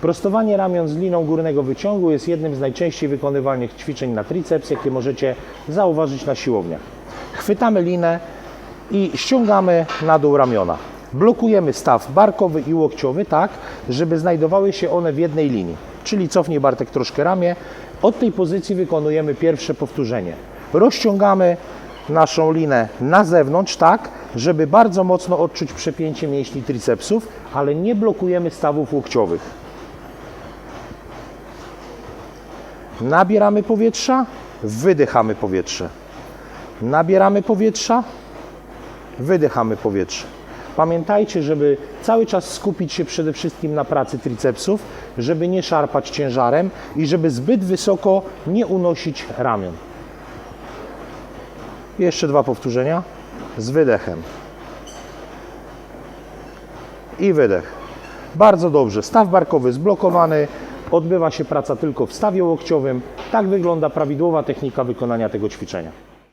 Prostowanie ramion z liną górnego wyciągu jest jednym z najczęściej wykonywanych ćwiczeń na triceps, jakie możecie zauważyć na siłowniach. Chwytamy linę i ściągamy na dół ramiona. Blokujemy staw barkowy i łokciowy tak, żeby znajdowały się one w jednej linii. Czyli cofnij Bartek troszkę ramię. Od tej pozycji wykonujemy pierwsze powtórzenie. Rozciągamy naszą linę na zewnątrz tak, żeby bardzo mocno odczuć przepięcie mięśni tricepsów, ale nie blokujemy stawów łokciowych. Nabieramy powietrza, wydychamy powietrze. Nabieramy powietrza, wydychamy powietrze. Pamiętajcie, żeby cały czas skupić się przede wszystkim na pracy tricepsów, żeby nie szarpać ciężarem i żeby zbyt wysoko nie unosić ramion. Jeszcze dwa powtórzenia z wydechem. I wydech. Bardzo dobrze. Staw barkowy zblokowany. Odbywa się praca tylko w stawie łokciowym. Tak wygląda prawidłowa technika wykonania tego ćwiczenia.